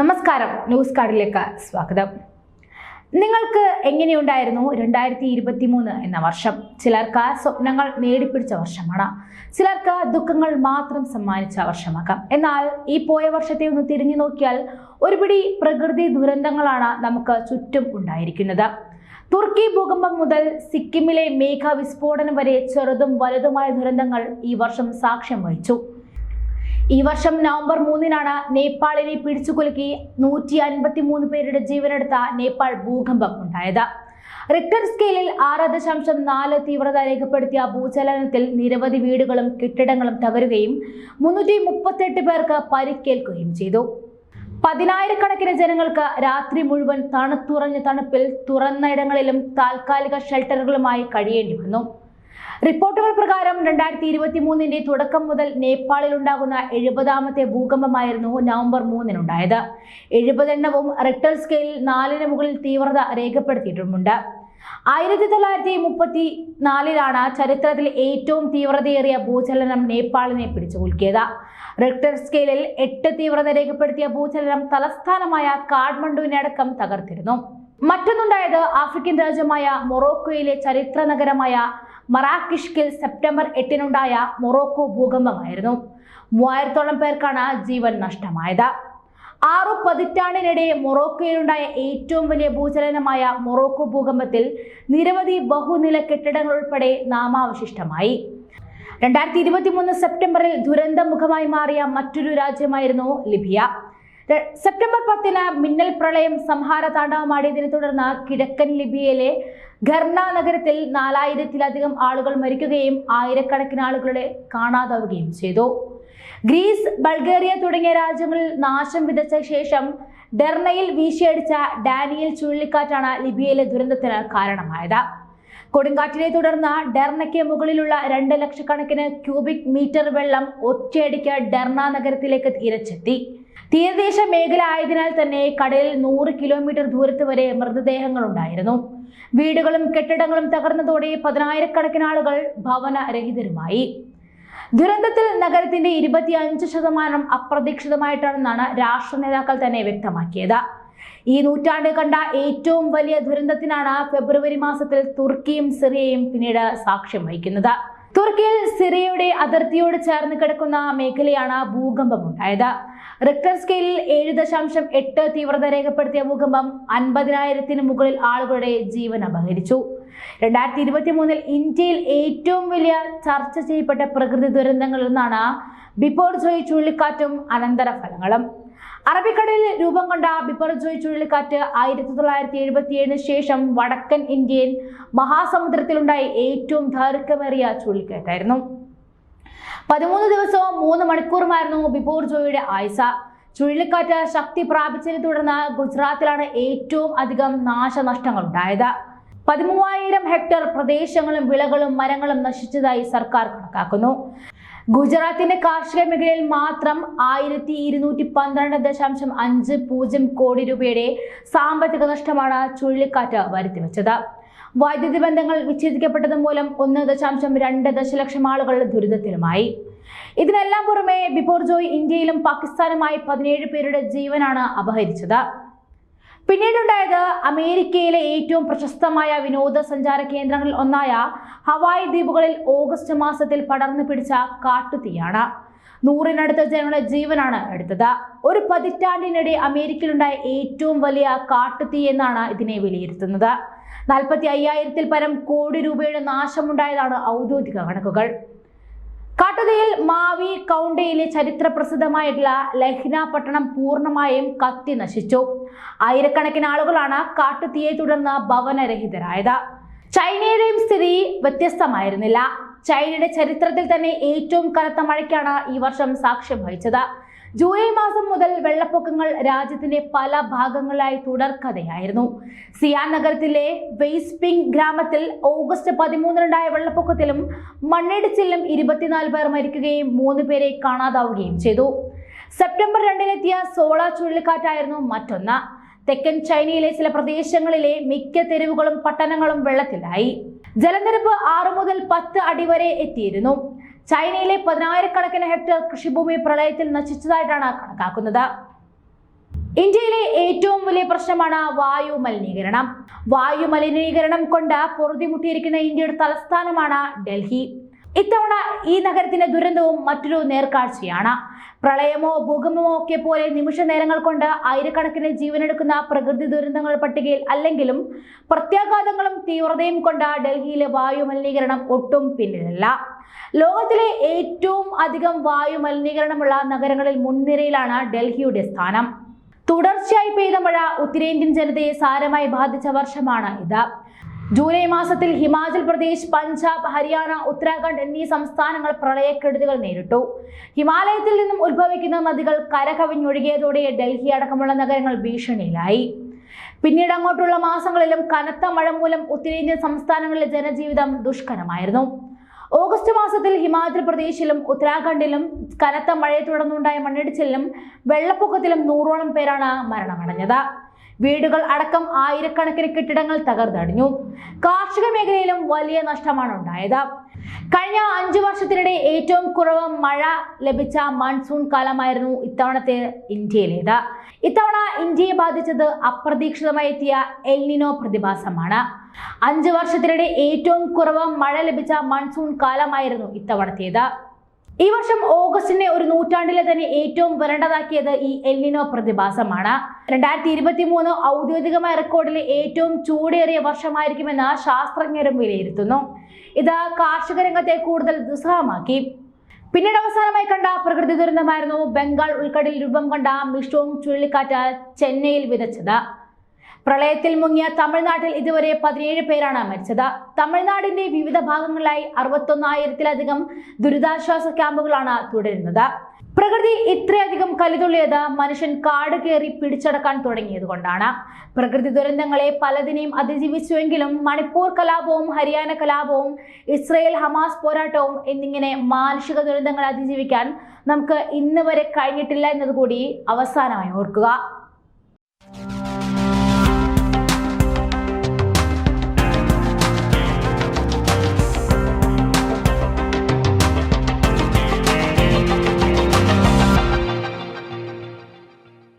നമസ്കാരം. ന്യൂസ് കാർഡിലേക്ക് സ്വാഗതം. നിങ്ങൾക്ക് എങ്ങനെയുണ്ടായിരുന്നു രണ്ടായിരത്തി ഇരുപത്തി മൂന്ന് എന്ന വർഷം? ചിലർക്ക് സ്വപ്നങ്ങൾ നേടിപ്പിടിച്ച വർഷമാണ്. ചിലർക്ക് ദുഃഖങ്ങൾ മാത്രം സമ്മാനിച്ച വർഷമാക്കാം എന്നാൽ ഈ പോയ വർഷത്തെ ഒന്ന് തിരിഞ്ഞു നോക്കിയാൽ ഒരുപിടി പ്രകൃതി ദുരന്തങ്ങളാണ് നമുക്ക് ചുറ്റും ഉണ്ടായിരിക്കുന്നത്. തുർക്കി ഭൂകമ്പം മുതൽ സിക്കിമിലെ മേഘ വിസ്ഫോടനം വരെ ചെറുതും വലുതുമായ ദുരന്തങ്ങൾ ഈ വർഷം സാക്ഷ്യം വഹിച്ചു. ഈ വർഷം നവംബർ മൂന്നിനാണ് നേപ്പാളിനെ പിടിച്ചുകുലുക്കി നൂറ്റി അൻപത്തി മൂന്ന് പേരുടെ ജീവനെടുത്ത നേപ്പാൾ ഭൂകമ്പം ഉണ്ടായത്. റിക്ടർ സ്കെയിലിൽ ആറ് ദശാംശം നാല് തീവ്രത രേഖപ്പെടുത്തിയ ഭൂചലനത്തിൽ നിരവധി വീടുകളും കെട്ടിടങ്ങളും തകരുകയും മുന്നൂറ്റി മുപ്പത്തെട്ട് പേർക്ക് പരിക്കേൽക്കുകയും ചെയ്തു. പതിനായിരക്കണക്കിന് ജനങ്ങൾക്ക് രാത്രി മുഴുവൻ തണുത്തുറഞ്ഞ തണുപ്പിൽ തുറന്ന ഇടങ്ങളിലും താൽക്കാലിക ഷെൽട്ടറുകളുമായി കഴിയേണ്ടി വന്നു. റിപ്പോർട്ടുകൾ പ്രകാരം രണ്ടായിരത്തി ഇരുപത്തി മൂന്നിന്റെ തുടക്കം മുതൽ നേപ്പാളിൽ ഉണ്ടാകുന്ന എഴുപതാമത്തെ ഭൂകമ്പമായിരുന്നു നവംബർ മൂന്നിനുണ്ടായത്. എഴുപതെണ്ണവും റിക്ടർ സ്കെയിലിൽ നാലിന് മുകളിൽ തീവ്രത രേഖപ്പെടുത്തിയിട്ടുമുണ്ട്. ആയിരത്തി തൊള്ളായിരത്തി മുപ്പത്തി നാലിലാണ് ചരിത്രത്തിൽ ഏറ്റവും തീവ്രതയേറിയ ഭൂചലനം നേപ്പാളിനെ പിടിച്ചുകുലുക്കിയത്. റിക്ടർ സ്കെയിലിൽ എട്ട് തീവ്രത രേഖപ്പെടുത്തിയ ഭൂചലനം തലസ്ഥാനമായ കാഠ്മണ്ഡുവിനടക്കം തകർത്തിരുന്നു. മറ്റൊന്നുണ്ടായത് ആഫ്രിക്കൻ രാജ്യമായ മൊറോക്കോയിലെ ചരിത്ര നഗരമായ മറാക്കിഷ്കിൽ സെപ്റ്റംബർ എട്ടിനുണ്ടായ മൊറോക്കോ ഭൂകമ്പമായിരുന്നു. മൂവായിരത്തോളം പേർക്കാണ് ജീവൻ നഷ്ടമായത്. ആറു പതിറ്റാണ്ടിനിടെ മൊറോക്കോയിലുണ്ടായ ഏറ്റവും വലിയ ഭൂചലനമായ മൊറോക്കോ ഭൂകമ്പത്തിൽ നിരവധി ബഹുനില കെട്ടിടങ്ങൾ ഉൾപ്പെടെ നാമാവശിഷ്ടമായി. രണ്ടായിരത്തി ഇരുപത്തി മൂന്ന് സെപ്റ്റംബറിൽ ദുരന്തമുഖമായി മാറിയ മറ്റൊരു രാജ്യമായിരുന്നു ലിബിയ. സെപ്റ്റംബർ പത്തിന് മിന്നൽ പ്രളയം സംഹാര താണ്ഡവമാടിയതിനെ തുടർന്ന് കിഴക്കൻ ലിബിയയിലെ ഖർണ നഗരത്തിൽ നാലായിരത്തിലധികം ആളുകൾ മരിക്കുകയും ആയിരക്കണക്കിന് ആളുകളുടെ കാണാതാവുകയും ചെയ്തു. ഗ്രീസ് ബൾഗേറിയ തുടങ്ങിയ രാജ്യങ്ങളിൽ നാശം വിതച്ച ശേഷം ഡെർണയിൽ വീശിയടിച്ച ഡാനിയൽ ചുഴലിക്കാറ്റാണ് ലിബിയയിലെ ദുരന്തത്തിന് കാരണമായത്. കൊടുങ്കാറ്റിനെ തുടർന്ന് ഡെർണയ്ക്ക് മുകളിലുള്ള രണ്ട് ലക്ഷക്കണക്കിന് ക്യൂബിക് മീറ്റർ വെള്ളം ഒറ്റയടിക്ക് ഡെർണ നഗരത്തിലേക്ക് തിരച്ചെത്തി. തീരദേശ മേഖല ആയതിനാൽ തന്നെ കടലിൽ നൂറ് കിലോമീറ്റർ ദൂരത്ത് വരെ മൃതദേഹങ്ങൾ ഉണ്ടായിരുന്നു വീടുകളും കെട്ടിടങ്ങളും തകർന്നതോടെ പതിനായിരക്കണക്കിന് ആളുകൾ ഭവനരഹിതരുമായി. ദുരന്തത്തിൽ നഗരത്തിന്റെ ഇരുപത്തി അഞ്ച് ശതമാനം അപ്രതീക്ഷിതമായിട്ടാണെന്നാണ് രാഷ്ട്ര നേതാക്കൾ തന്നെ വ്യക്തമാക്കിയത്. ഈ നൂറ്റാണ്ട് കണ്ട ഏറ്റവും വലിയ ദുരന്തത്തിനാണ് ഫെബ്രുവരി മാസത്തിൽ തുർക്കിയും സിറിയയും പിന്നീട് സാക്ഷ്യം വഹിക്കുന്നത്. തുർക്കിയിൽ സിറിയയുടെ അതിർത്തിയോട് ചേർന്ന് കിടക്കുന്ന മേഖലയാണ് ഭൂകമ്പം ഉണ്ടായത്. റിക്ടർ സ്കെയിലിൽ ഏഴ് ദശാംശം എട്ട് തീവ്രത രേഖപ്പെടുത്തിയ ഭൂകമ്പം അൻപതിനായിരത്തിന് മുകളിൽ ആളുകളുടെ ജീവൻ അപഹരിച്ചു. രണ്ടായിരത്തി ഇരുപത്തി മൂന്നിൽ ഇന്ത്യയിൽ ഏറ്റവും വലിയ ചർച്ച ചെയ്യപ്പെട്ട പ്രകൃതി ദുരന്തങ്ങളിൽ ഒന്നാണ് ബിപ്പോർജോയ് ചുഴലിക്കാറ്റും അനന്തരഫലങ്ങളും. അറബിക്കടലിൽ രൂപം കൊണ്ട ബിപ്പർജോയ് ചുഴലിക്കാറ്റ് ആയിരത്തി തൊള്ളായിരത്തി എഴുപത്തിയേഴിന് ശേഷം വടക്കൻ ഇന്ത്യൻ മഹാസമുദ്രത്തിലുണ്ടായ ഏറ്റവും ദൈർഘ്യമേറിയ ചുഴലിക്കാറ്റായിരുന്നു. പതിമൂന്ന് ദിവസവും മൂന്ന് മണിക്കൂറുമായിരുന്നു ബിപ്പോർജോയുടെ ആയുസ. ചുഴലിക്കാറ്റ് ശക്തി പ്രാപിച്ചതിനെ തുടർന്ന് ഗുജറാത്തിലാണ് ഏറ്റവും അധികം നാശനഷ്ടങ്ങൾ ഉണ്ടായത് പതിമൂവായിരം ഹെക്ടർ പ്രദേശങ്ങളും വിളകളും മരങ്ങളും നശിച്ചതായി സർക്കാർ കണക്കാക്കുന്നു. ഗുജറാത്തിന്റെ കാർഷിക മേഖലയിൽ മാത്രം ആയിരത്തി ഇരുന്നൂറ്റി പന്ത്രണ്ട് ദശാംശം അഞ്ച് പൂജ്യം കോടി രൂപയുടെ സാമ്പത്തിക നഷ്ടമാണ് ചുഴലിക്കാറ്റ് വരുത്തിവെച്ചത്. വൈദ്യുതി ബന്ധങ്ങൾ വിച്ഛേദിക്കപ്പെട്ടത് മൂലം ഒന്ന് ദശാംശം രണ്ട് ദശലക്ഷം ആളുകൾ ദുരിതത്തിലുമായി. ഇതിനെല്ലാം പുറമെ ബിപോർജോയ് ഇന്ത്യയിലും പാകിസ്ഥാനുമായി പതിനേഴ് പേരുടെ ജീവനാണ് അപഹരിച്ചത്. പിന്നീടുണ്ടായത് അമേരിക്കയിലെ ഏറ്റവും പ്രശസ്തമായ വിനോദസഞ്ചാര കേന്ദ്രങ്ങളിൽ ഒന്നായ ഹവായ് ദ്വീപുകളിൽ ഓഗസ്റ്റ് മാസത്തിൽ പടർന്നു പിടിച്ച കാട്ടുതീയാണ്. നൂറിനടുത്ത ജനങ്ങളുടെ ജീവനാണ് എടുത്തത്. ഒരു പതിറ്റാണ്ടിനിടെ അമേരിക്കയിലുണ്ടായ ഏറ്റവും വലിയ കാട്ടുതീ എന്നാണ് ഇതിനെ വിലയിരുത്തുന്നത്. നാൽപ്പത്തി അയ്യായിരത്തിൽ പരം കോടി രൂപയുടെ നാശമുണ്ടായതാണ് ഔദ്യോഗിക കണക്കുകൾ. കാട്ടുതീയിൽ മാവി കൗണ്ടയിലെ ചരിത്ര പ്രസിദ്ധമായിട്ടുള്ള ലഹ്ന പട്ടണം പൂർണമായും കത്തി നശിച്ചു. ആയിരക്കണക്കിന് ആളുകളാണ് കാട്ടുതീയെ തുടർന്ന് ഭവനരഹിതരായത്. ചൈനയുടെയും സ്ഥിതി വ്യത്യസ്തമായിരുന്നില്ല. ചൈനയുടെ ചരിത്രത്തിൽ തന്നെ ഏറ്റവും കനത്ത മഴയ്ക്കാണ് ഈ വർഷം സാക്ഷ്യം വഹിച്ചത്. ജൂലൈ മാസം മുതൽ വെള്ളപ്പൊക്കങ്ങൾ രാജ്യത്തിന്റെ പല ഭാഗങ്ങളിലായി തുടർക്കഥയായിരുന്നു. സിയാൻ നഗരത്തിലെ വെയ്സ്പിംഗ് ഗ്രാമത്തിൽ ഓഗസ്റ്റ് പതിമൂന്നിനുണ്ടായ വെള്ളപ്പൊക്കത്തിലും മണ്ണിടിച്ചിലും ഇരുപത്തിനാല് പേർ മരിക്കുകയും മൂന്ന് പേരെ കാണാതാവുകയും ചെയ്തു. സെപ്റ്റംബർ രണ്ടിനെത്തിയ സോള ചുഴലിക്കാറ്റായിരുന്നു മറ്റൊന്ന്. തെക്കൻ ചൈനയിലെ ചില പ്രദേശങ്ങളിലെ മിക്ക തെരുവുകളും പട്ടണങ്ങളും വെള്ളത്തിലായി. ജലനിരപ്പ് ആറു മുതൽ പത്ത് അടി വരെ എത്തിയിരുന്നു. ചൈനയിലെ പതിനായിരക്കണക്കിന് ഹെക്ടർ കൃഷിഭൂമി പ്രളയത്തിൽ നശിച്ചതായിട്ടാണ് കണക്കാക്കുന്നത്. ഇന്ത്യയിലെ ഏറ്റവും വലിയ പ്രശ്നമാണ് വായു മലിനീകരണം. വായു മലിനീകരണം കൊണ്ട് പൊറുതിമുട്ടിയിരിക്കുന്ന ഇന്ത്യയുടെ തലസ്ഥാനമാണ് ഡൽഹി. ഇത്തവണ ഈ നഗരത്തിന്റെ ദുരന്തവും മറ്റൊരു നേർക്കാഴ്ചയാണ്. പ്രളയമോ ഭൂകമ്പമോ ഒക്കെ പോലെ നിമിഷ നേരങ്ങൾ കൊണ്ട് ആയിരക്കണക്കിന് ജീവനെടുക്കുന്ന പ്രകൃതി ദുരന്തങ്ങൾ പട്ടികയിൽ അല്ലെങ്കിലും പ്രത്യാഘാതങ്ങളും തീവ്രതയും കൊണ്ട് ഡൽഹിയിലെ വായു മലിനീകരണം ഒട്ടും പിന്നിലല്ല. ലോകത്തിലെ ഏറ്റവും അധികം വായു മലിനീകരണമുള്ള നഗരങ്ങളിൽ മുൻനിരയിലാണ് ഡൽഹിയുടെ സ്ഥാനം. തുടർച്ചയായി പെയ്ത മഴ ഉത്തരേന്ത്യൻ ജനതയെ സാരമായി ബാധിച്ച വർഷമാണ് ഇത്. ജൂലൈ മാസത്തിൽ ഹിമാചൽ പ്രദേശ് പഞ്ചാബ് ഹരിയാന ഉത്തരാഖണ്ഡ് എന്നീ സംസ്ഥാനങ്ങൾ പ്രളയക്കെടുതികൾ നേരിട്ടു. ഹിമാലയത്തിൽ നിന്നും ഉത്ഭവിക്കുന്ന നദികൾ കരകവിഞ്ഞൊഴുകിയതോടെ ഡൽഹി അടക്കമുള്ള നഗരങ്ങൾ ഭീഷണിയിലായി. പിന്നീട് അങ്ങോട്ടുള്ള മാസങ്ങളിലും കനത്ത മഴ മൂലം ഉത്തരേന്ത്യൻ സംസ്ഥാനങ്ങളിലെ ജനജീവിതം ദുഷ്കരമായിരുന്നു. ഓഗസ്റ്റ് മാസത്തിൽ ഹിമാചൽ പ്രദേശിലും ഉത്തരാഖണ്ഡിലും കനത്ത മഴയെ തുടർന്നുണ്ടായ മണ്ണിടിച്ചിലും വെള്ളപ്പൊക്കത്തിലും നൂറോളം പേരാണ് മരണമടഞ്ഞത്. വീടുകൾ അടക്കം ആയിരക്കണക്കിന് കെട്ടിടങ്ങൾ തകർന്നടിഞ്ഞു. കാർഷിക മേഖലയിലും വലിയ നഷ്ടമാണ് ഉണ്ടായത്. കഴിഞ്ഞ അഞ്ചു വർഷത്തിനിടെ ഏറ്റവും കുറവ് മഴ ലഭിച്ച മൺസൂൺ കാലമായിരുന്നു ഇത്തവണത്തെ ഇന്ത്യയിലേത്. ഇത്തവണ ഇന്ത്യയെ ബാധിച്ചത് അപ്രതീക്ഷിതമായി എത്തിയ എൽനിനോ പ്രതിഭാസമാണ്. അഞ്ചു വർഷത്തിനിടെ ഏറ്റവും കുറവ് മഴ ലഭിച്ച മൺസൂൺ കാലമായിരുന്നു ഇത്തവണത്തേത്. ഈ വർഷം ഓഗസ്റ്റിനെ ഒരു നൂറ്റാണ്ടിലെ തന്നെ ഏറ്റവും വരണ്ടതാക്കിയത് ഈ എല്ലിനോ പ്രതിഭാസമാണ്. രണ്ടായിരത്തി ഇരുപത്തി മൂന്ന് ഔദ്യോഗികമായ റെക്കോർഡിലെ ഏറ്റവും ചൂടേറിയ വർഷമായിരിക്കുമെന്ന് ശാസ്ത്രജ്ഞരും വിലയിരുത്തുന്നു. ഇത് കാർഷിക രംഗത്തെ കൂടുതൽ ദുസ്സഹമാക്കി. പിന്നീട് അവസാനമായി കണ്ട പ്രകൃതി ദുരന്തമായിരുന്നു ബംഗാൾ ഉൾക്കടലിൽ രൂപം കണ്ട മിഷോങ് ചുഴലിക്കാറ്റ് ചെന്നൈയിൽ വിതച്ചത്. പ്രളയത്തിൽ മുങ്ങിയ തമിഴ്നാട്ടിൽ ഇതുവരെ പതിനേഴ് പേരാണ് മരിച്ചത്. തമിഴ്നാടിന്റെ വിവിധ ഭാഗങ്ങളിലായി അറുപത്തൊന്നായിരത്തിലധികം ദുരിതാശ്വാസ ക്യാമ്പുകളാണ് തുടരുന്നത്. പ്രകൃതി ഇത്രയധികം കലിതുള്ളിയത് മനുഷ്യൻ കാട് കയറി പിടിച്ചടക്കാൻ തുടങ്ങിയത് കൊണ്ടാണ്. പ്രകൃതി ദുരന്തങ്ങളെ പലതിനെയും അതിജീവിച്ചുവെങ്കിലും മണിപ്പൂർ കലാപവും ഹരിയാന കലാപവും ഇസ്രയേൽ ഹമാസ് പോരാട്ടവും എന്നിങ്ങനെ മാനുഷിക ദുരന്തങ്ങളെ അതിജീവിക്കാൻ നമുക്ക് ഇന്ന് വരെ കഴിഞ്ഞിട്ടില്ല എന്നതുകൂടി അവസാനമായി ഓർക്കുക.